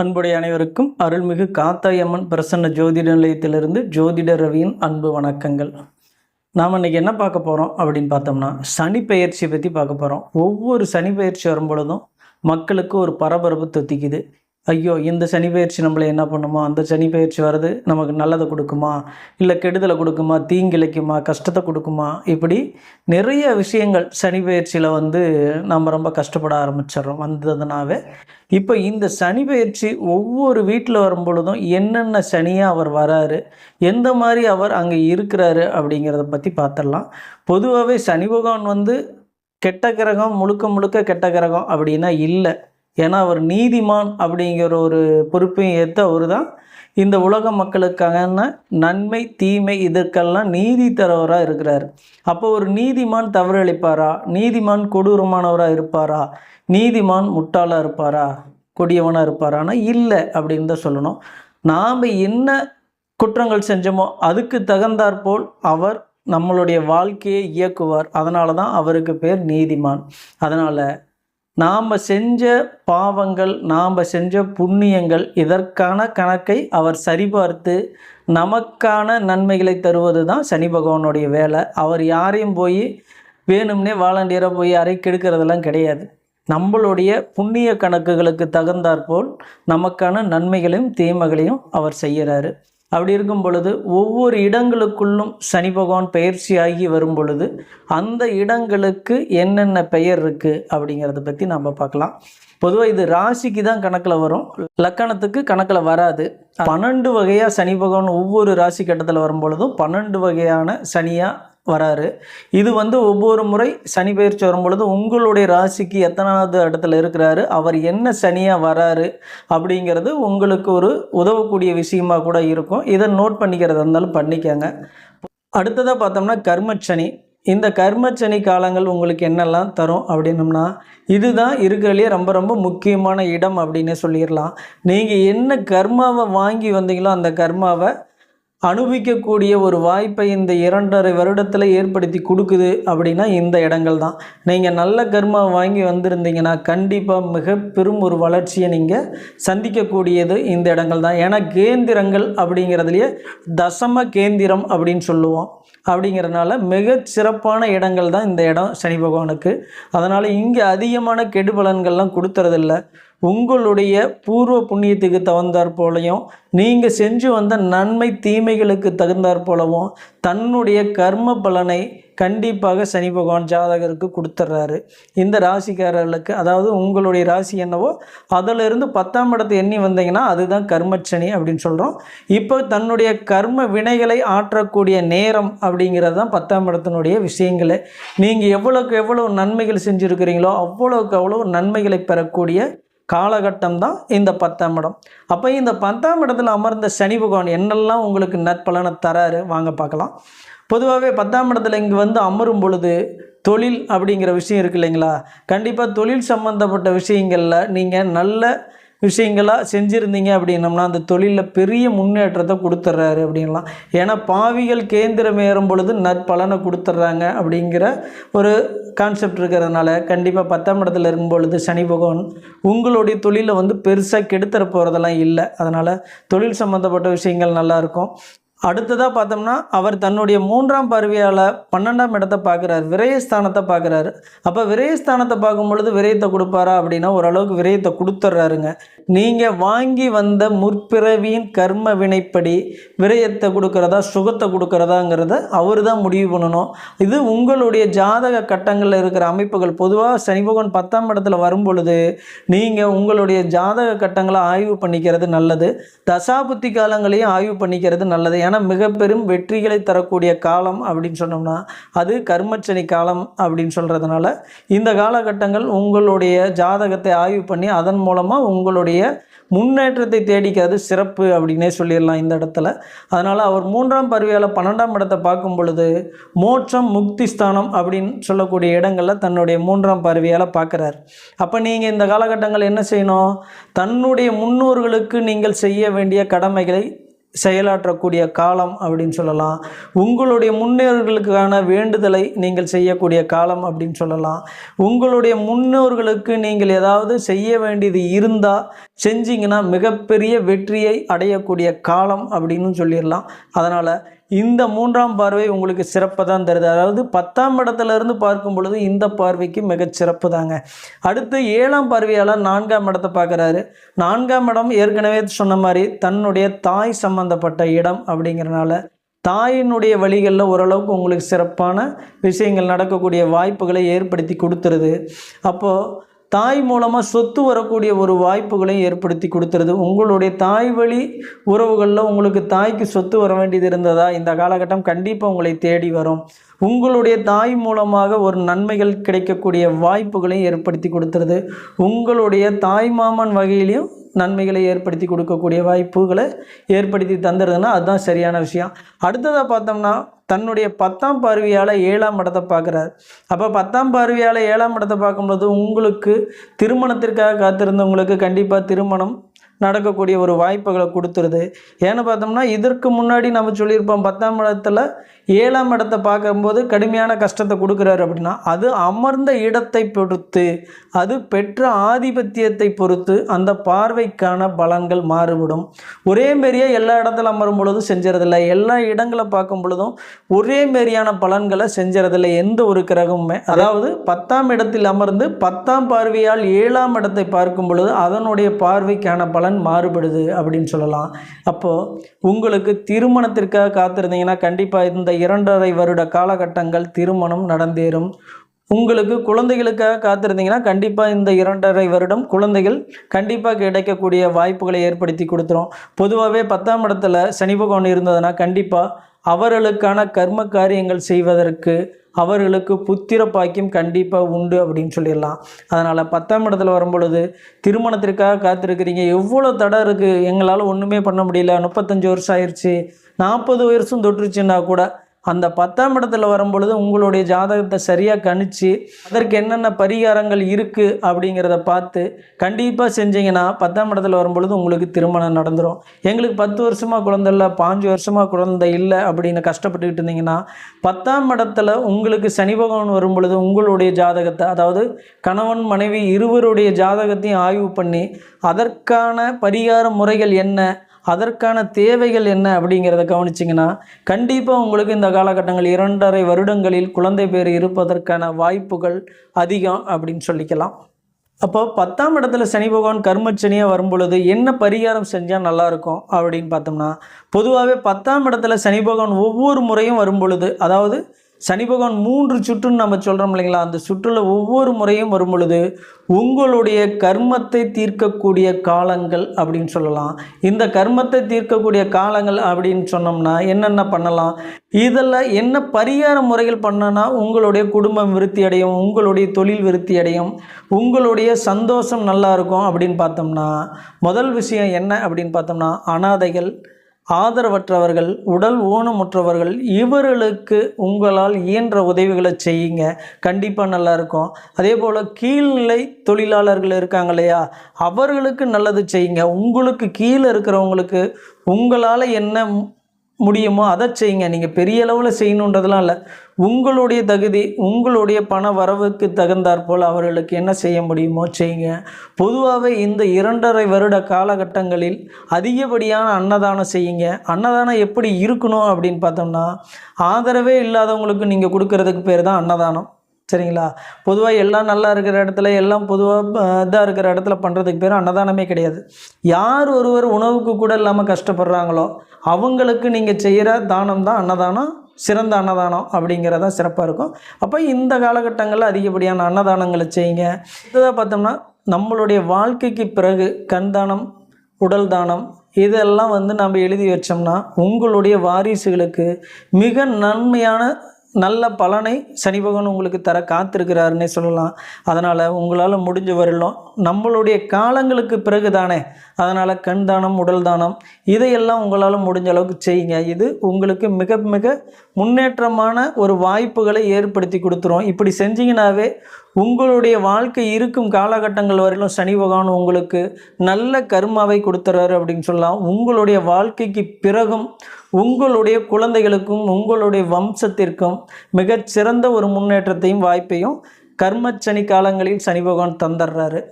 அன்புடைய அனைவருக்கும் அருள்மிகு காத்தாயம்மன் பிரசன்ன ஜோதிட நிலையத்திலிருந்து ஜோதிட ரவியின் அன்பு வணக்கங்கள். நாம் இன்னைக்கு என்ன பார்க்க போகிறோம் அப்படின்னு பார்த்தோம்னா சனி பெயர்ச்சி பற்றி பார்க்க போகிறோம் ஒவ்வொரு சனி பெயர்ச்சி வரும் பொழுதும் மக்களுக்கு ஒரு பரபரப்பு தொத்திக்குது. ஐயோ இந்த சனி பயிற்சி நம்மளை என்ன பண்ணுமா? அந்த சனி பயிற்சி வருது நமக்கு நல்லதை கொடுக்குமா? இல்லை கெடுதலை கொடுக்குமா? தீங்கிழைக்குமா? கஷ்டத்தை கொடுக்குமா? இப்படி நிறைய விஷயங்கள் சனி பயிற்சியில் வந்து நம்ம ரொம்ப கஷ்டப்பட ஆரம்பிச்சிடுறோம். வந்ததுனாவே இப்போ இந்த சனி பயிற்சி ஒவ்வொரு வீட்டில் வரும் பொழுதும் என்னென்ன சனியாக அவர் வராரு எந்த மாதிரி அவர் அங்கே இருக்கிறாரு அப்படிங்கிறத பற்றி பார்த்துடலாம். பொதுவாகவே சனி பகவான் வந்து கெட்ட கிரகம் முழுக்க முழுக்க கெட்ட கிரகம் அப்படின்னா இல்லை. ஏன்னா அவர் நீதிமான் அப்படிங்கிற ஒரு பொறுப்பையும் ஏற்று அவர் தான் இந்த உலக மக்களுக்கான நன்மை தீமை இதற்கெல்லாம் நீதி தரவராக இருக்கிறார். அப்போ ஒரு நீதிமான் தவறளிப்பாரா? நீதிமான் கொடூரமானவராக இருப்பாரா? நீதிமான் முட்டாளாக இருப்பாரா? கொடியவனாக இருப்பாரானா இல்லை அப்படின்னு தான் சொல்லணும். நாம் என்ன குற்றங்கள் செஞ்சோமோ அதுக்கு தகுந்தாற்போல் அவர் நம்மளுடைய வாழ்க்கையை இயக்குவார். அதனால தான் அவருக்கு பேர் நீதிமான். அதனால் நாம் செஞ்ச பாவங்கள் நாம் செஞ்ச புண்ணியங்கள் இதற்கான கணக்கை அவர் சரிபார்த்து நமக்கான நன்மைகளை தருவது தான் சனி பகவானுடைய வேலை. அவர் யாரையும் போய் வேணும்னே வாலண்டியராக போய் யாரையும் கெடுக்கிறதெல்லாம் கிடையாது. நம்மளுடைய புண்ணிய கணக்குகளுக்கு தகுந்தாற்போல் நமக்கான நன்மைகளையும் தீமைகளையும் அவர் செய்கிறாரு. அப்படி இருக்கும் பொழுது ஒவ்வொரு இடங்களுக்குள்ளும் சனி பகவான் பயிற்சியாகி வரும் பொழுது அந்த இடங்களுக்கு என்னென்ன பெயர் இருக்குது அப்படிங்கிறத பற்றி நம்ம பார்க்கலாம். பொதுவாக இது ராசிக்கு தான் கணக்கில் வரும். லக்கணத்துக்கு கணக்கில் வராது. பன்னெண்டு வகையாக சனி பகவான் ஒவ்வொரு ராசி கட்டத்தில் வரும் பொழுதும் பன்னெண்டு வகையான சனியாக வராரு. இது வந்து ஒவ்வொரு முறை சனி பயிற்சி வரும் பொழுது உங்களுடைய ராசிக்கு எத்தனாவது இடத்துல இருக்கிறாரு அவர் என்ன சனியாக வராரு அப்படிங்கிறது உங்களுக்கு ஒரு உதவக்கூடிய விஷயமா கூட இருக்கும். இதை நோட் பண்ணிக்கிறதா இருந்தாலும் பண்ணிக்கங்க. அடுத்ததாக பார்த்தோம்னா கர்மச்சனி. இந்த கர்மச்சனி காலங்கள் உங்களுக்கு என்னெல்லாம் தரும் அப்படின்னம்னா இதுதான் இருக்கிறதுலே ரொம்ப ரொம்ப முக்கியமான இடம் அப்படின்னு சொல்லிடலாம். நீங்கள் என்ன கர்மாவை வாங்கி வந்தீங்களோ அந்த கர்மாவை அனுபவிக்கக்கூடிய ஒரு வாய்ப்பை இந்த இரண்டரை வருடத்தில் ஏற்படுத்தி கொடுக்குது அப்படின்னா இந்த இடங்கள் தான். நீங்கள் நல்ல கர்மா வாங்கி வந்திருந்தீங்கன்னா கண்டிப்பாக மிக பெரும் ஒரு வளர்ச்சியை நீங்கள் சந்திக்கக்கூடியது இந்த இடங்கள் தான். ஏன்னா கேந்திரங்கள் அப்படிங்கிறதுலையே தசம கேந்திரம் அப்படின்னு சொல்லுவோம். அப்படிங்கிறதுனால மிக சிறப்பான இடங்கள் தான் இந்த இடம் சனி பகவானுக்கு. அதனால் இங்கே அதிகமான கெடுபலன்கள்லாம் கொடுத்துறதில்ல. உங்களுடைய பூர்வ புண்ணியத்துக்கு தகுந்தாற் போலையும் நீங்கள் செஞ்சு வந்த நன்மை தீமைகளுக்கு தகுந்தாற் போலவும் தன்னுடைய கர்ம பலனை கண்டிப்பாக சனி பகவான் ஜாதகருக்கு கொடுத்துட்றாரு இந்த ராசிக்காரர்களுக்கு அதாவது உங்களுடைய ராசி என்னவோ அதிலிருந்து பத்தாம் இடத்தை எண்ணி வந்தீங்கன்னா அதுதான் கர்மச்சனி அப்படின்னு சொல்கிறோம் இப்போ தன்னுடைய கர்ம வினைகளை ஆற்றக்கூடிய நேரம் அப்படிங்கிறது தான் பத்தாம் இடத்தினுடைய விஷயங்களே. நீங்கள் எவ்வளோக்கு எவ்வளோ நன்மைகள் செஞ்சுருக்கிறீங்களோ அவ்வளோக்கு அவ்வளோ நன்மைகளை பெறக்கூடிய காலகட்டம் தான் இந்த பத்தாம் இடம். அப்போ இந்த பத்தாம் இடத்துல அமர்ந்த சனி பகவான் என்னெல்லாம் உங்களுக்கு நற்பலனை தராரு? வாங்க பார்க்கலாம். பொதுவாகவே பத்தாம் இடத்துல இங்கே வந்து அமரும் பொழுது தொழில் அப்படிங்கிற விஷயம் இருக்கு இல்லைங்களா? கண்டிப்பாக தொழில் சம்மந்தப்பட்ட விஷயங்களில் நீங்கள் நல்ல விஷயங்களாக செஞ்சுருந்தீங்க அப்படின்னம்னா அந்த தொழிலில் பெரிய முன்னேற்றத்தை கொடுத்துட்றாரு அப்படின்லாம். ஏன்னா பாவிகள் கேந்திரம் ஏறும் பொழுது நற்பலனை கொடுத்துட்றாங்க அப்படிங்கிற ஒரு கான்செப்ட் இருக்கிறதுனால கண்டிப்பாக பத்தாம் இடத்துல இருக்கும் பொழுது சனி பகவான் உங்களுடைய தொழிலை வந்து பெருசாக கெடுத்துற போகிறதெல்லாம் இல்லை. அதனால் தொழில் சம்மந்தப்பட்ட விஷயங்கள் நல்லாயிருக்கும் அடுத்ததாக பார்த்தோம்னா அவர் தன்னுடைய மூன்றாம் பார்வையால் பன்னெண்டாம் இடத்தை பார்க்குறாரு. விரயஸ்தானத்தை பார்க்குறாரு. அப்போ விரயஸ்தானத்தை பார்க்கும் பொழுது விரயத்தை கொடுப்பாரா அப்படின்னா ஓரளவுக்கு விரயத்தை கொடுத்துட்றாருங்க நீங்கள் வாங்கி வந்த முற்பிறவியின் கர்ம வினைப்படி விரயத்தை கொடுக்குறதா சுகத்தை கொடுக்குறதாங்கிறத அவர் தான் முடிவு பண்ணணும். இது உங்களுடைய ஜாதக கட்டங்களில் இருக்கிற அமைப்புகள். பொதுவாக சனி பகவான் பத்தாம் இடத்துல வரும் பொழுது நீங்கள் உங்களுடைய ஜாதக கட்டங்களை ஆய்வு பண்ணிக்கிறது நல்லது. தசாபுத்தி காலங்களையும் ஆய்வு பண்ணிக்கிறது நல்லது. ஏன்னா மிக பெரும் வெற்றிகளை தரக்கூடிய காலம் அப்படின்னு சொன்னோம்னா அது கர்மச்சனி காலம் அப்படின்னு சொல்கிறதுனால இந்த காலகட்டங்கள் உங்களுடைய ஜாதகத்தை ஆய்வு பண்ணி அதன் மூலமாக உங்களுடைய முன்னேற்றத்தை தேடிக்காது சிறப்பு அப்படின்னே சொல்லிடலாம் இந்த இடத்துல. அதனால் அவர் மூன்றாம் பருவியால் பன்னெண்டாம் இடத்தை பார்க்கும் பொழுது மோட்சம் முக்தி ஸ்தானம் அப்படின்னு சொல்லக்கூடிய இடங்களில் தன்னுடைய மூன்றாம் பருவியால் பார்க்குறாரு. அப்போ நீங்கள் இந்த காலகட்டங்கள் என்ன செய்யணும்? தன்னுடைய முன்னோர்களுக்கு நீங்கள் செய்ய வேண்டிய கடமைகளை செயலாற்றக்கூடிய காலம் அப்படின்னு சொல்லலாம். உங்களுடைய முன்னோர்களுக்கான வேண்டுதலை நீங்கள் செய்யக்கூடிய காலம் அப்படின்னு சொல்லலாம். உங்களுடைய முன்னோர்களுக்கு நீங்கள் ஏதாவது செய்ய வேண்டியது இருந்தால் செஞ்சிங்கன்னா மிகப்பெரிய வெற்றியை அடையக்கூடிய காலம் அப்படின்னு சொல்லிடலாம். அதனால் இந்த மூன்றாம் பார்வை உங்களுக்கு சிறப்பை தான் தருது. அதாவது பத்தாம் இடத்துல இருந்து பார்க்கும் பொழுது இந்த பார்வைக்கு மிகச் சிறப்பு தாங்க. அடுத்து ஏழாம் பார்வையால் நான்காம் இடத்தை பார்க்குறாரு. நான்காம் இடம் ஏற்கனவே சொன்ன மாதிரி தன்னுடைய தாய் சம்பந்தப்பட்ட இடம் அப்படிங்கிறனால தாயினுடைய வழிகளில் ஓரளவுக்கு உங்களுக்கு சிறப்பான விஷயங்கள் நடக்கக்கூடிய வாய்ப்புகளை ஏற்படுத்தி கொடுத்துருது. அப்போது தாய் மூலமாக சொத்து வரக்கூடிய ஒரு வாய்ப்புகளையும் ஏற்படுத்தி கொடுத்துருது உங்களுடைய தாய் வழி உறவுகளில் உங்களுக்கு தாய்க்கு சொத்து வர வேண்டியது இருந்ததா? இந்த காலகட்டம் கண்டிப்பாக உங்களை தேடி வரும். உங்களுடைய தாய் மூலமாக ஒரு நன்மைகள் கிடைக்கக்கூடிய வாய்ப்புகளையும் ஏற்படுத்தி கொடுத்துருது உங்களுடைய தாய் மாமன் வகையிலையும் நன்மைகளை ஏற்படுத்தி கொடுக்கக்கூடிய வாய்ப்புகளை ஏற்படுத்தி தந்துடுதுன்னா அதுதான் சரியான விஷயம். அடுத்ததாக பார்த்தோம்னா தன்னுடைய பத்தாம் பார்வையால் ஏழாம் இடத்தை பார்க்குறாரு. அப்போ பத்தாம் பார்வையால் ஏழாம் இடத்தை பார்க்கும்போது உங்களுக்கு திருமணத்திற்காக காத்திருந்தவங்களுக்கு கண்டிப்பாக திருமணம் நடக்கக்கூடிய ஒரு வாய்ப்புகளை கொடுத்துருது. ஏன்னு பார்த்தோம்னா இதற்கு முன்னாடி நம்ம சொல்லியிருப்போம் பத்தாம் இடத்துல ஏழாம் இடத்தை பார்க்கும்போது கடுமையான கஷ்டத்தை கொடுக்குறாரு அப்படின்னா அது அமர்ந்த இடத்தை பொறுத்து அது பெற்ற ஆதிபத்தியத்தை பொறுத்து அந்த பார்வைக்கான பலன்கள் மாறுபடும் ஒரே மாரியே எல்லா இடத்துல அமரும் பொழுதும் செஞ்சுறதில்ல. எல்லா இடங்களை பார்க்கும் பொழுதும் ஒரே மாரியான பலன்களை செஞ்சுறதில்ல. எந்த ஒரு கிரகமுமே. அதாவது பத்தாம் இடத்தில் அமர்ந்து பத்தாம் பார்வையால் ஏழாம் இடத்தை பார்க்கும் பொழுது அதனுடைய பார்வைக்கான பலன் மாறுபடுது அப்படின்னு சொல்லலாம். அப்போது உங்களுக்கு திருமணத்திற்காக காத்திருந்தீங்கன்னா கண்டிப்பாக இந்த இரண்டரை வருட காலகட்டங்கள் திருமணம் நடந்தேறும். உங்களுக்கு குழந்தைகளுக்காக காத்திருந்தீங்கன்னா கண்டிப்பாக இந்த இரண்டரை வருடம் குழந்தைகள் கண்டிப்பாக கிடைக்கக்கூடிய வாய்ப்புகளை ஏற்படுத்தி கொடுத்துரும். பொதுவாகவே பத்தாம் இடத்துல சனி பகவான் இருந்ததுன்னா கண்டிப்பாக அவர்களுக்கான கர்ம காரியங்கள் செய்வதற்கு அவர்களுக்கு புத்திர பாக்கியம் கண்டிப்பாக உண்டு அப்படின்னு சொல்லிடலாம். அதனால் பத்தாம் இடத்துல வரும்பொழுது திருமணத்திற்காக காத்திருக்கிறீங்க. எவ்வளோ தடை இருக்குது எங்களால் ஒன்றுமே பண்ண முடியல. முப்பத்தஞ்சு வருஷம் ஆயிடுச்சு நாற்பது வருஷம் தொட்டுருச்சுன்னா கூட அந்த பத்தாம் இடத்துல வரும்பொழுது உங்களுடைய ஜாதகத்தை சரியாக கணிச்சு அதற்கு என்னென்ன பரிகாரங்கள் இருக்குது அப்படிங்கிறத பார்த்து கண்டிப்பாக செஞ்சீங்கன்னா பத்தாம் இடத்துல வரும்பொழுது உங்களுக்கு திருமணம் நடந்துடும் எங்களுக்கு பத்து வருஷமாக குழந்தை இல்லை பாஞ்சு வருஷமாக குழந்தை இல்லை அப்படின்னு கஷ்டப்பட்டுக்கிட்டு இருந்தீங்கன்னா பத்தாம் இடத்துல உங்களுக்கு சனி பகவான் வரும் பொழுது உங்களுடைய ஜாதகத்தை அதாவது கணவன் மனைவி இருவருடைய ஜாதகத்தையும் ஆய்வு பண்ணி அதற்கான பரிகார முறைகள் என்ன அதற்கான தேவைகள் என்ன அப்படிங்கிறத கவனிச்சிங்கன்னா கண்டிப்பாக உங்களுக்கு இந்த காலகட்டங்கள் இரண்டரை வருடங்களில் குழந்தை பேர் இருப்பதற்கான வாய்ப்புகள் அதிகம் அப்படின்னு சொல்லிக்கலாம். அப்போ பத்தாம் இடத்துல சனி பகவான் கர்மச்சனியாக வரும்பொழுது என்ன பரிகாரம் செஞ்சால் நல்லாயிருக்கும் அப்படின்னு பார்த்தோம்னா பொதுவாகவே பத்தாம் இடத்துல சனி பகவான் ஒவ்வொரு முறையும் வரும்பொழுது அதாவது சனி பகவான் மூன்று சுற்றுன்னு நம்ம சொல்கிறோம் இல்லைங்களா? அந்த சுற்றில் ஒவ்வொரு முறையும் வரும் பொழுது உங்களுடைய கர்மத்தை தீர்க்கக்கூடிய காலங்கள் அப்படின்னு சொல்லலாம். இந்த கர்மத்தை தீர்க்கக்கூடிய காலங்கள் அப்படின்னு சொன்னோம்னா என்னென்ன பண்ணலாம்? இதில் என்ன பரிகார முறைகள் பண்ணனா உங்களுடைய குடும்பம் விருத்தி அடையும் உங்களுடைய தொழில் விருத்தி அடையும் உங்களுடைய சந்தோஷம் நல்லா இருக்கும் அப்படின்னு பார்த்தோம்னா முதல் விஷயம் என்ன அப்படின்னு பார்த்தோம்னா அனாதைகள் ஆதரவற்றவர்கள் உடல் ஊனமுற்றவர்கள் இவர்களுக்கு உங்களால் இயன்ற உதவிகளை செய்யுங்க. கண்டிப்பாக நல்லா இருக்கும் அதே போல் கீழ்நிலை தொழிலாளர்கள் இருக்காங்க இல்லையா? அவர்களுக்கு நல்லது செய்யுங்க. உங்களுக்கு கீழே இருக்கிறவங்களுக்கு உங்களால் என்ன முடியுமோ அதை செய்யுங்க. நீங்கள் பெரிய அளவில் செய்யணுன்றதெல்லாம் இல்லை. உங்களுடைய தகுதி உங்களுடைய பண வரவுக்கு தகுந்தாற்போல் அவர்களுக்கு என்ன செய்ய முடியுமோ செய்யுங்க பொதுவாகவே இந்த இரண்டரை வருட காலகட்டங்களில் அதிகப்படியான அன்னதானம் செய்யுங்க. அன்னதானம் எப்படி இருக்கணும் அப்படின்னு பார்த்தோம்னா ஆதரவே இல்லாதவங்களுக்கு நீங்கள் கொடுக்கறதுக்கு பேர் தான் அன்னதானம். சரிங்களா? பொதுவாக எல்லாம் நல்லா இருக்கிற இடத்துல எல்லாம் பொதுவாக இதாக இருக்கிற இடத்துல பண்ணுறதுக்கு பேர் அன்னதானமே கிடையாது. யார் ஒருவர் உணவுக்கு கூட இல்லாமல் கஷ்டப்படுறாங்களோ அவங்களுக்கு நீங்கள் செய்கிற தானம் தான் அன்னதானம். சிறந்த அன்னதானம் அப்படிங்கிறதா சிறப்பாக இருக்கும். அப்போ இந்த காலகட்டங்களில் அதிகப்படியான அன்னதானங்களை செய்யுங்க. இதுதான் பார்த்தோம்னா நம்மளுடைய வாழ்க்கைக்கு பிறகு கண் தானம் உடல் தானம் இதெல்லாம் வந்து நம்ம எழுதி வச்சோம்னா உங்களுடைய வாரிசுகளுக்கு மிக நன்மையான நல்ல பலனை சனி பகவான் உங்களுக்கு தர காத்திருக்கிறாருன்னே சொல்லலாம். அதனால் உங்களால் முடிஞ்ச வரலாம் நம்மளுடைய காலங்களுக்கு பிறகு தானே அதனால் கண் தானம் உடல் தானம் இதையெல்லாம் உங்களால் முடிஞ்ச அளவுக்கு செய்யுங்க. இது உங்களுக்கு மிக மிக முன்னேற்றமான ஒரு வாய்ப்புகளை ஏற்படுத்தி கொடுத்துரும். இப்படி செஞ்சீங்கன்னாவே உங்களுடைய வாழ்க்கை இருக்கும் காலகட்டங்கள் வரையிலும் சனி பகவான் உங்களுக்கு நல்ல கர்மாவை கொடுத்துறாரு அப்படின்னு சொல்லலாம். உங்களுடைய வாழ்க்கைக்கு பிறகும் உங்களுடைய குழந்தைகளுக்கும் உங்களுடைய வம்சத்திற்கும் மிகச்சிறந்த ஒரு முன்னேற்றத்தையும் வாய்ப்பையும் கர்மச்சனி காலங்களில் சனி பகவான் தந்துடுறாரு.